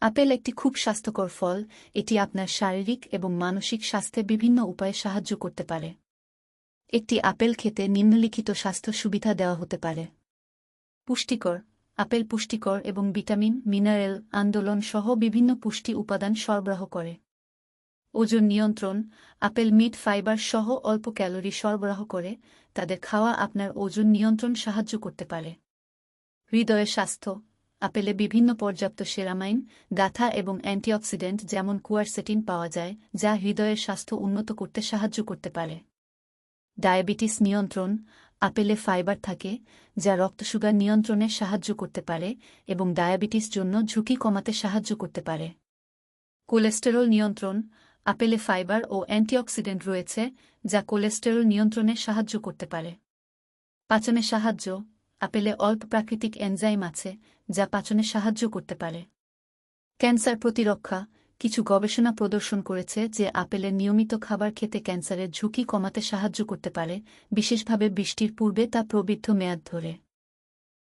Apple একটি খুব স্বাস্থ্যকর ফল। এটি আপনার শারীরিক এবং মানসিক স্বাস্থ্যে বিভিন্ন উপায়ে সাহায্য করতে পারে। একটি আপেল খেতে নিম্নলিখিত স্বাস্থ্য সুবিধা দেওয়া হতে পারে। পুষ্টিকর আপেল পুষ্টিকর এবং ভিটামিন, মিনারেল, আন্দোলন সহ বিভিন্ন পুষ্টি উপাদান সরবরাহ করে। ওজন নিয়ন্ত্রণ আপেল মিট ফাইবার সহ অল্প ক্যালোরি সরবরাহ করে, তাদের খাওয়া আপনার ওজন নিয়ন্ত্রণ সাহায্য করতে পারে। হৃদয়ের স্বাস্থ্য আপেলে বিভিন্ন পর্যাপ্ত সেরামাইন, গাথা এবং অ্যান্টিঅক্সিডেন্ট যেমন কুয়ারসেটিন পাওয়া যায়, যা হৃদয়ের স্বাস্থ্য উন্নত করতে সাহায্য করতে পারে। ডায়াবেটিস নিয়ন্ত্রণ, আপেলে ফাইবার থাকে, যা রক্তসুগার নিয়ন্ত্রণে সাহায্য করতে পারে এবং ডায়াবেটিস জন্য ঝুঁকি কমাতে সাহায্য করতে পারে। কোলেস্টেরল নিয়ন্ত্রণ, আপেলে ফাইবার ও অ্যান্টিঅক্সিডেন্ট রয়েছে, যা কোলেস্টেরল নিয়ন্ত্রণে সাহায্য করতে পারে। পাচনে সাহায্য আপেলে অল্প প্রাকৃতিক এনজাইম আছে যা পাচনে সাহায্য করতে পারে। ক্যান্সার প্রতিরক্ষা কিছু গবেষণা প্রদর্শন করেছে যে আপেলের নিয়মিত খাবার খেতে ক্যান্সারের ঝুঁকি কমাতে সাহায্য করতে পারে, বিশেষভাবে বৃষ্টির পূর্বে তা প্রবৃদ্ধ মেয়াদ ধরে।